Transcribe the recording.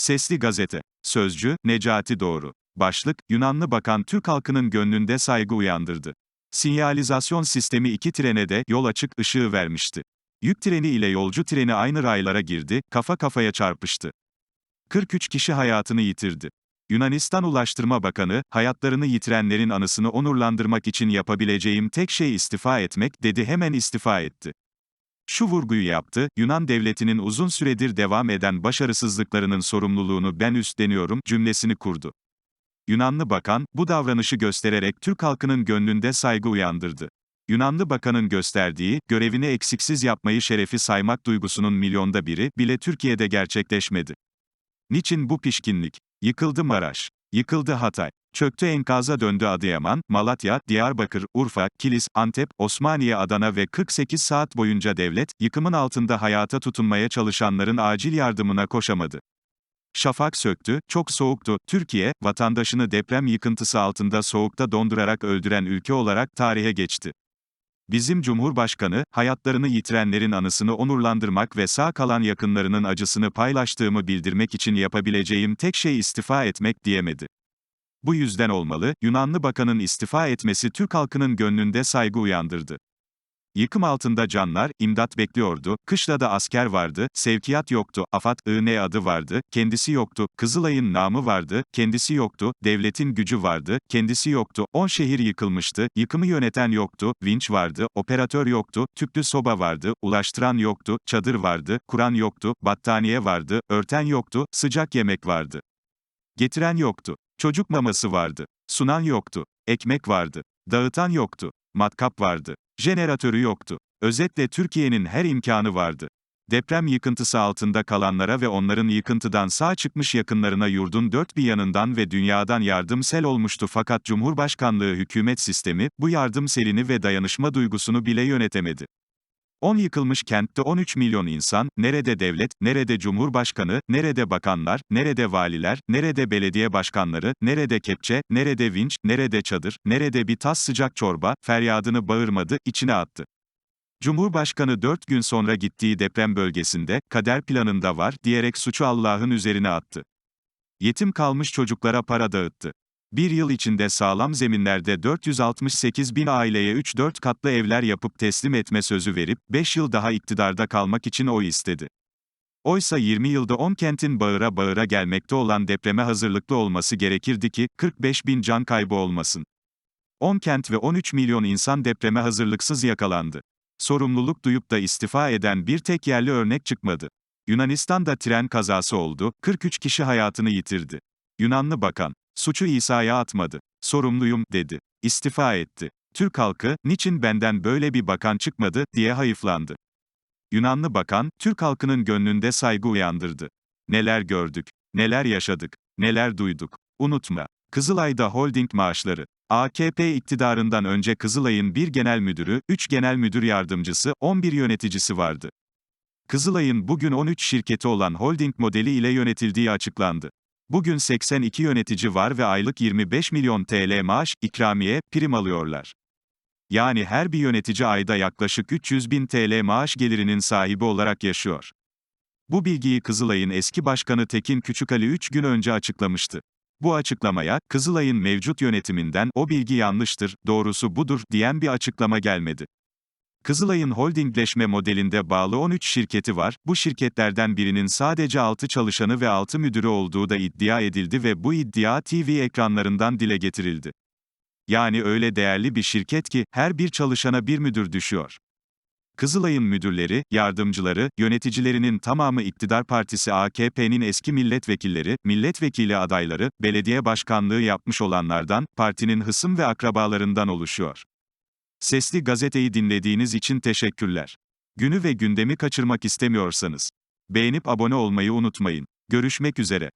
Sesli Gazete. Sözcü, Necati Doğru. Başlık, Yunanlı Bakan Türk halkının gönlünde saygı uyandırdı. Sinyalizasyon sistemi iki trene de yol açık ışığı vermişti. Yük treni ile yolcu treni aynı raylara girdi, kafa kafaya çarpıştı. 43 kişi hayatını yitirdi. Yunanistan Ulaştırma Bakanı, hayatlarını yitirenlerin anısını onurlandırmak için yapabileceğim tek şey istifa etmek, dedi hemen istifa etti. Şu vurguyu yaptı, Yunan devletinin uzun süredir devam eden başarısızlıklarının sorumluluğunu ben üstleniyorum cümlesini kurdu. Yunanlı bakan, bu davranışı göstererek Türk halkının gönlünde saygı uyandırdı. Yunanlı bakanın gösterdiği, görevini eksiksiz yapmayı şerefi saymak duygusunun milyonda biri, bile Türkiye'de gerçekleşmedi. Niçin bu pişkinlik? Yıkıldı Maraş. Yıkıldı Hatay. Çöktü enkaza döndü Adıyaman, Malatya, Diyarbakır, Urfa, Kilis, Antep, Osmaniye, Adana ve 48 saat boyunca devlet, yıkımın altında hayata tutunmaya çalışanların acil yardımına koşamadı. Şafak söktü, çok soğuktu. Türkiye, vatandaşını deprem yıkıntısı altında soğukta dondurarak öldüren ülke olarak tarihe geçti. Bizim Cumhurbaşkanı, hayatlarını yitirenlerin anısını onurlandırmak ve sağ kalan yakınlarının acısını paylaştığımı bildirmek için yapabileceğim tek şey istifa etmek diyemedi. Bu yüzden olmalı, Yunanlı bakanın istifa etmesi Türk halkının gönlünde saygı uyandırdı. Yıkım altında canlar, imdat bekliyordu, kışlada asker vardı, sevkiyat yoktu, AFAD, IN adı vardı, kendisi yoktu, Kızılay'ın namı vardı, kendisi yoktu, devletin gücü vardı, kendisi yoktu, 10 şehir yıkılmıştı, yıkımı yöneten yoktu, vinç vardı, operatör yoktu, tüplü soba vardı, ulaştıran yoktu, çadır vardı, kuran yoktu, battaniye vardı, örten yoktu, sıcak yemek vardı. Getiren yoktu, çocuk maması vardı, sunan yoktu, ekmek vardı, dağıtan yoktu, matkap vardı. Jeneratörü yoktu. Özetle Türkiye'nin her imkanı vardı. Deprem yıkıntısı altında kalanlara ve onların yıkıntıdan sağ çıkmış yakınlarına yurdun dört bir yanından ve dünyadan yardım sel olmuştu fakat Cumhurbaşkanlığı hükümet sistemi, bu yardım selini ve dayanışma duygusunu bile yönetemedi. 10 yıkılmış kentte 13 milyon insan, nerede devlet, nerede cumhurbaşkanı, nerede bakanlar, nerede valiler, nerede belediye başkanları, nerede kepçe, nerede vinç, nerede çadır, nerede bir tas sıcak çorba, feryadını bağırmadı, içine attı. Cumhurbaşkanı 4 gün sonra gittiği deprem bölgesinde, kader planında var, diyerek suçu Allah'ın üzerine attı. Yetim kalmış çocuklara para dağıttı. Bir yıl içinde sağlam zeminlerde 468 bin aileye 3-4 katlı evler yapıp teslim etme sözü verip, 5 yıl daha iktidarda kalmak için oy istedi. Oysa 20 yılda 10 kentin bağıra bağıra gelmekte olan depreme hazırlıklı olması gerekirdi ki, 45 bin can kaybı olmasın. 10 kent ve 13 milyon insan depreme hazırlıksız yakalandı. Sorumluluk duyup da istifa eden bir tek yerli örnek çıkmadı. Yunanistan'da tren kazası oldu, 43 kişi hayatını yitirdi. Yunanlı bakan, Suçu İsa'ya atmadı. Sorumluyum, dedi. İstifa etti. Türk halkı, niçin benden böyle bir bakan çıkmadı, diye hayıflandı. Yunanlı bakan, Türk halkının gönlünde saygı uyandırdı. Neler gördük, neler yaşadık, neler duyduk. Unutma. Kızılay'da holding maaşları. AKP iktidarından önce Kızılay'ın bir genel müdürü, 3 genel müdür yardımcısı, 11 yöneticisi vardı. Kızılay'ın bugün 13 şirketi olan holding modeli ile yönetildiği açıklandı. Bugün 82 yönetici var ve aylık 25 milyon TL maaş, ikramiye, prim alıyorlar. Yani her bir yönetici ayda yaklaşık 300 bin TL maaş gelirinin sahibi olarak yaşıyor. Bu bilgiyi Kızılay'ın eski başkanı Tekin Küçükali 3 gün önce açıklamıştı. Bu açıklamaya, Kızılay'ın mevcut yönetiminden, o bilgi yanlıştır, doğrusu budur, diyen bir açıklama gelmedi. Kızılay'ın holdingleşme modelinde bağlı 13 şirketi var, bu şirketlerden birinin sadece 6 çalışanı ve 6 müdürü olduğu da iddia edildi ve bu iddia TV ekranlarından dile getirildi. Yani öyle değerli bir şirket ki, her bir çalışana bir müdür düşüyor. Kızılay'ın müdürleri, yardımcıları, yöneticilerinin tamamı iktidar partisi AKP'nin eski milletvekilleri, milletvekili adayları, belediye başkanlığı yapmış olanlardan, partinin hısım ve akrabalarından oluşuyor. Sesli gazeteyi dinlediğiniz için teşekkürler. Günü ve gündemi kaçırmak istemiyorsanız beğenip abone olmayı unutmayın. Görüşmek üzere.